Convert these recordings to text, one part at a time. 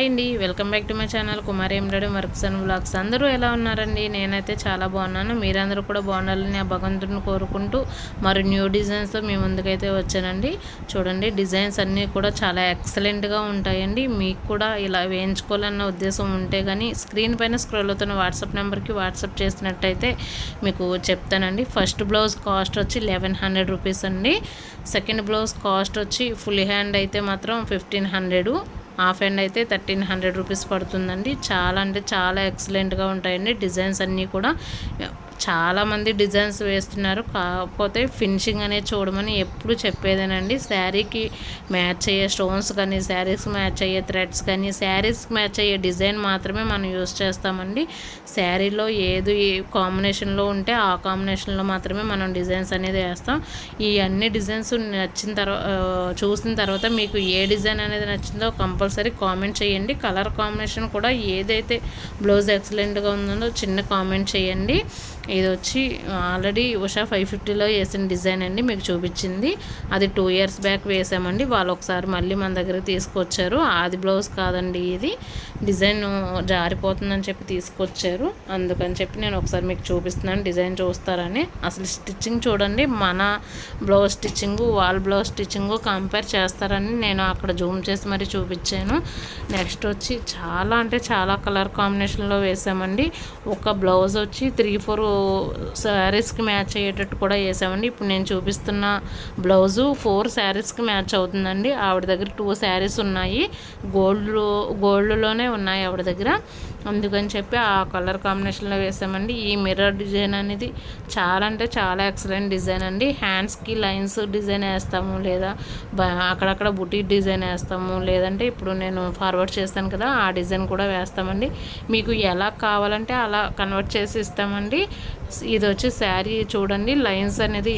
Hi అండి. Welcome back to my channel Kumari embroidery works and blogs అందరూ ఎలా ఉన్నారండి? నేనైతే చాలా బాగున్నాను. మీరందరూ కూడా బాగుండాలని ఆ భగవంతుని కోరుకుంటూ మరి న్యూ డిజైన్స్తో మీ ముందుకైతే వచ్చానండి. చూడండి డిజైన్స్ అన్నీ కూడా చాలా ఎక్సలెంట్గా ఉంటాయండి. మీకు కూడా ఇలా వేయించుకోవాలన్న ఉద్దేశం ఉంటే కానీ స్క్రీన్ పైన స్క్రోల్ అవుతున్న వాట్సాప్ నెంబర్కి వాట్సాప్ చేసినట్టయితే మీకు చెప్తానండి. ఫస్ట్ బ్లౌజ్ కాస్ట్ వచ్చి లెవెన్ హండ్రెడ్ రూపీస్ అండి. సెకండ్ బ్లౌజ్ కాస్ట్ వచ్చి ఫుల్ హ్యాండ్ అయితే మాత్రం ఫిఫ్టీన్ హండ్రెడ్. హాఫ్ అండ్ అయితే థర్టీన్ హండ్రెడ్ రూపీస్ పడుతుందండి. చాలా అంటే చాలా ఎక్సలెంట్గా ఉంటాయండి డిజైన్స్ అన్నీ కూడా. చాలామంది డిజైన్స్ వేస్తున్నారు. కాకపోతే ఫినిషింగ్ అనేది చూడమని ఎప్పుడు చెప్పేదేనండి. శారీకి మ్యాచ్ అయ్యే స్టోన్స్ కానీ శారీస్కి మ్యాచ్ అయ్యే థ్రెడ్స్ కానీ శారీస్కి మ్యాచ్ అయ్యే డిజైన్ మాత్రమే మనం యూస్ చేస్తామండి. శారీలో ఏది కాంబినేషన్లో ఉంటే ఆ కాంబినేషన్లో మాత్రమే మనం డిజైన్స్ అనేది వేస్తాం. ఈ అన్ని డిజైన్స్ నచ్చిన తర్వాత చూసిన తర్వాత మీకు ఏ డిజైన్ అనేది నచ్చిందో కంపల్సరీ కామెంట్ చేయండి. కలర్ కాంబినేషన్ కూడా ఏదైతే బ్లౌజ్ ఎక్సలెంట్గా ఉందో చిన్న కామెంట్ చేయండి. ఇది వచ్చి ఆల్రెడీ ఉషా ఫైవ్ ఫిఫ్టీలో వేసిన డిజైన్ అండి మీకు చూపించింది. అది టూ ఇయర్స్ బ్యాక్ వేసామండి వాళ్ళు ఒకసారి మళ్ళీ మన దగ్గర తీసుకొచ్చారు. అది బ్లౌజ్ కాదండి ఇది. డిజైన్ జారిపోతుందని చెప్పి తీసుకొచ్చారు. అందుకని చెప్పి నేను ఒకసారి మీకు చూపిస్తున్నాను డిజైన్ చూస్తారని. అసలు స్టిచ్చింగ్ చూడండి మన బ్లౌజ్ స్టిచ్చింగు వాల్ బ్లౌజ్ స్టిచ్చింగు కంపేర్ చేస్తారని నేను అక్కడ జూమ్ చేసి మరి చూపించాను. నెక్స్ట్ వచ్చి చాలా అంటే చాలా కలర్ కాంబినేషన్లో వేసామండి. ఒక బ్లౌజ్ వచ్చి త్రీ ఫోర్ శారీస్కి మ్యాచ్ అయ్యేటట్టు కూడా వేసామండి. ఇప్పుడు నేను చూపిస్తున్న బ్లౌజు ఫోర్ శారీస్కి మ్యాచ్ అవుతుందండి. ఆవిడ దగ్గర టూ శారీస్ ఉన్నాయి. గోల్డ్ గోల్డ్లోనే ఉన్నాయి ఆవిడ దగ్గర. అందుకని చెప్పి ఆ కలర్ కాంబినేషన్లో వేసామండి. ఈ మిర్రర్ డిజైన్ అనేది చాలా అంటే చాలా ఎక్సలెంట్ డిజైన్ అండి. హ్యాండ్స్కి లైన్స్ డిజైన్ వేస్తాము లేదా అక్కడక్కడ బుటీ డిజైన్ వేస్తాము లేదంటే ఇప్పుడు నేను ఫార్వర్డ్ చేస్తాను కదా ఆ డిజైన్ కూడా వేస్తామండి. మీకు ఎలా కావాలంటే అలా కన్వర్ట్ చేసి ఇస్తామండి. ఇది వచ్చి శారీ చూడండి లైన్స్ అనేది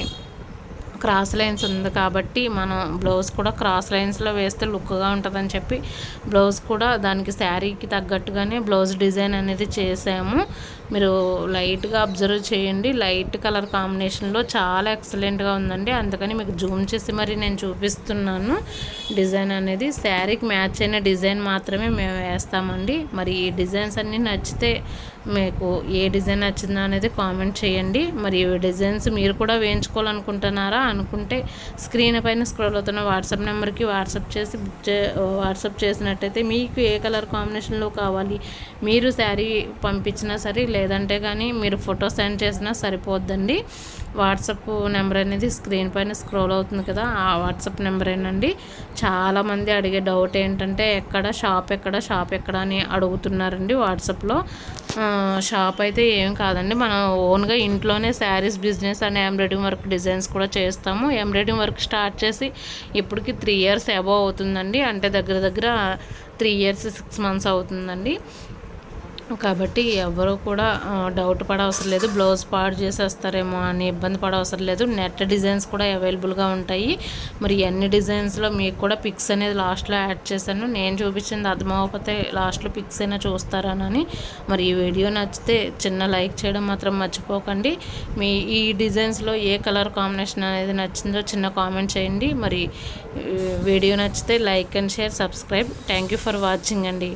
క్రాస్ లైన్స్ ఉంది కాబట్టి మనం బ్లౌజ్ కూడా క్రాస్ లైన్స్లో వేస్తే లుక్గా ఉంటుందని చెప్పి బ్లౌజ్ కూడా దానికి శారీకి తగ్గట్టుగానే బ్లౌజ్ డిజైన్ అనేది చేసాము. మీరు లైట్గా అబ్జర్వ్ చేయండి. లైట్ కలర్ కాంబినేషన్లో చాలా ఎక్సలెంట్గా ఉందండి. అందుకని మీకు జూమ్ చేసి మరి నేను చూపిస్తున్నాను. డిజైన్ అనేది శారీకి మ్యాచ్ అయిన డిజైన్ మాత్రమే మేము వేస్తామండి. మరి ఈ డిజైన్స్ అన్నీ నచ్చితే మీకు ఏ డిజైన్ నచ్చిందో అనేది కామెంట్ చేయండి. మరి ఈ డిజైన్స్ మీరు కూడా వేయించుకోవాలనుకుంటున్నారా అనుకుంటే స్క్రీన్ పైన స్క్రోల్ అవుతున్న వాట్సాప్ నెంబర్కి వాట్సాప్ చేసి బుక్ చే వాట్సాప్ చేసినట్టయితే మీకు ఏ కలర్ కాంబినేషన్లో కావాలి మీరు శారీ పంపించినా సరే లేదంటే కానీ మీరు ఫోటో సెండ్ చేసినా సరిపోద్దండి. వాట్సాప్ నెంబర్ అనేది స్క్రీన్ పైన స్క్రోల్ అవుతుంది కదా ఆ వాట్సాప్ నెంబర్ ఏనండి. చాలామంది అడిగే డౌట్ ఏంటంటే ఎక్కడ షాప్ ఎక్కడ షాప్ ఎక్కడ అని అడుగుతున్నారండి వాట్సాప్లో. షాప్ అయితే ఏం కాదండి మనం ఓన్గా ఇంట్లోనే saris business and embroidering work designs కూడా చేస్తాము. ఎంబ్రాయిడింగ్ వర్క్ స్టార్ట్ చేసి ఇప్పటికి త్రీ ఇయర్స్ అబవ్ అవుతుందండి. అంటే దగ్గర దగ్గర త్రీ ఇయర్స్ సిక్స్ మంత్స్ అవుతుందండి. కాబట్టి ఎవరు కూడా డౌట్ పడవసరం లేదు. బ్లౌజ్ పాడు చేసేస్తారేమో అని ఇబ్బంది పడవసరం లేదు. నెట్ డిజైన్స్ కూడా అవైలబుల్గా ఉంటాయి. మరి ఎన్ని డిజైన్స్లో మీకు కూడా పిక్స్ అనేది లాస్ట్లో యాడ్ చేశాను. నేను చూపించింది అర్థమవకపోతే లాస్ట్లో పిక్స్ అయినా చూస్తారనని మరి ఈ వీడియో నచ్చితే చిన్న లైక్ చేయడం మాత్రం మర్చిపోకండి. మీ ఈ డిజైన్స్లో ఏ కలర్ కాంబినేషన్ అనేది నచ్చిందో చిన్న కామెంట్ చేయండి. మరి వీడియో నచ్చితే like and share subscribe thank for watching అండి.